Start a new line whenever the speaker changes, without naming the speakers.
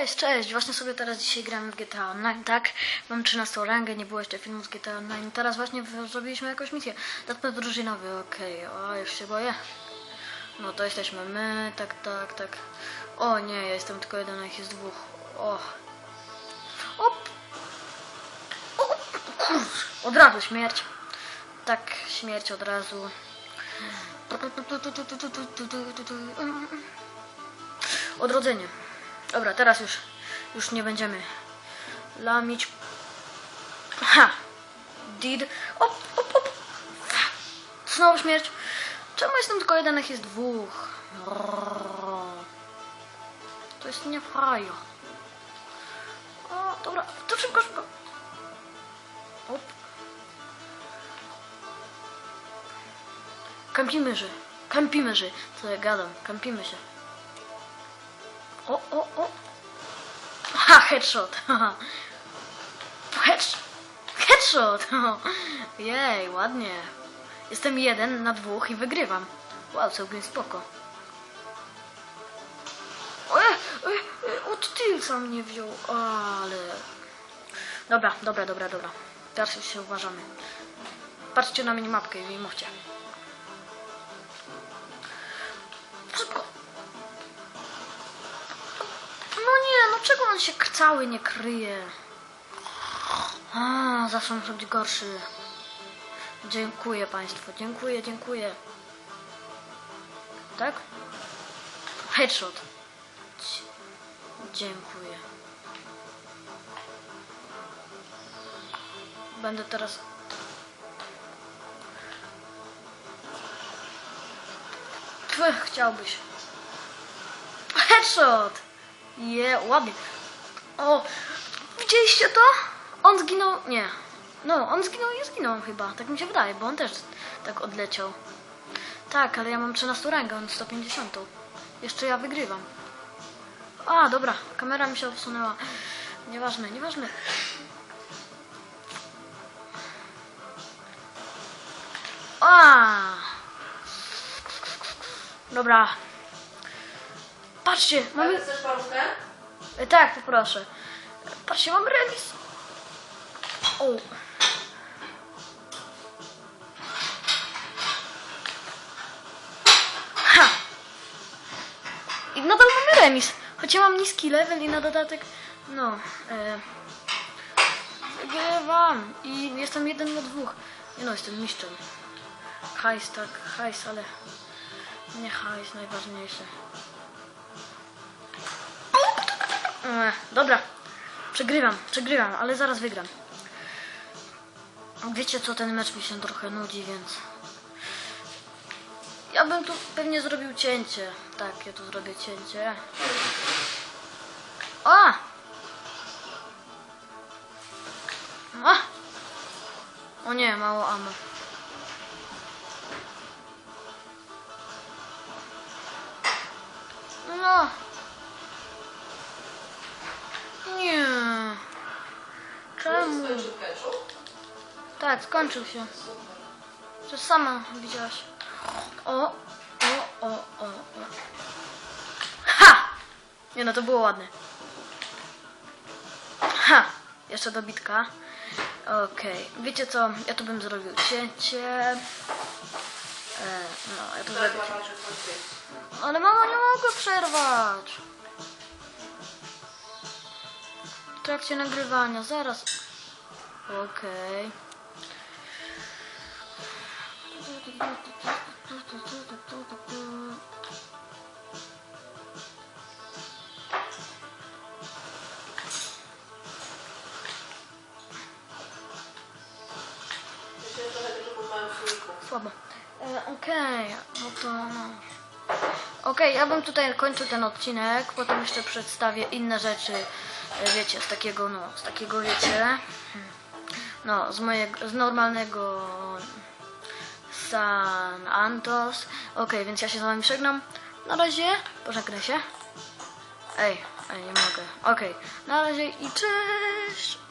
Cześć, cześć! Właśnie sobie teraz dzisiaj gramy w GTA Online, tak? Mam 13 rangę, nie było jeszcze filmu z GTA Online. Teraz właśnie zrobiliśmy jakąś misję. Datpad drużynowy, okej. O, już się boję. No to jesteśmy my, tak, tak, tak. O nie, ja jestem tylko jeden, a ich jest dwóch. O. Op! O, kurczę, Od razu śmierć. Tak, śmierć od razu. Odrodzenie. Dobra, teraz już, już nie będziemy lamić. Ha! Did. Op, op, op. Znowu śmierć. Czemu jestem tylko jeden, jak jest dwóch? To jest nie fajo. O, dobra, to szybko, szybko. Op. Kampimy, że. Kampimy, że. Co ja gadam? Kampimy się. O, o, o. Ha, headshot. Headshot. Headshot. Jej, ładnie. Jestem jeden na dwóch i wygrywam. Wow, całkiem spoko. Od tylca mnie wziął, ale... Dobra, dobra, dobra, dobra. Teraz już się uważamy. Patrzcie na minimapkę i mi mówcie. No nie, no czego on się cały nie kryje? A, zawsze muszę być gorszy. Dziękuję Państwu, dziękuję, dziękuję. Tak? Headshot. Dziękuję. Będę teraz... Pff, chciałbyś. Headshot! Je, ładnie. O, widzieliście to? On zginął, nie. No, on zginął i zginął chyba, tak mi się wydaje, bo on też tak odleciał. Tak, ale ja mam 13 rangę, on 150. Jeszcze ja wygrywam. A, dobra, kamera mi się odsunęła. Nieważne, nieważne. A! Dobra. Patrzcie, mamy...
Ale chcesz paluszkę?
E, Tak, poproszę. Patrzcie, mam remis. O. Ha! I nadal mamy remis. Choć ja mam niski level i na dodatek, no, e, wygrywam. I jestem jeden na dwóch. Nie no, jestem mistrzem. Hajs, tak, hajs, ale nie hajs, najważniejsze. E, dobra, przegrywam, przegrywam, ale zaraz wygram. Wiecie co, ten mecz mi się trochę nudzi, więc... Ja bym tu pewnie zrobił cięcie. Tak, ja tu zrobię cięcie. A! A! O nie, mało amo. No. Nie. Czemu? Tak, skończył się. To sama widziałaś. O, o, o, o, o. Ha! Nie no, to było ładne. Ha! Jeszcze dobitka. Okej. Wiecie co? Ja tu bym zrobił cięcie. E, no, ja tu zrobię. Ale mama, nie mogę przerwać. W trakcie nagrywania, zaraz. Okej. Słabo. E, Okej, no to no. Okej, ja bym tutaj kończył ten odcinek, potem jeszcze przedstawię inne rzeczy, e, wiecie, z takiego, no, z takiego, wiecie, hmm, no, z mojego, z normalnego San Antos. Okej, więc ja się z wami żegnam. Na razie, pożegnaj się. Ej, ej, nie mogę. Okej, na razie i cześć!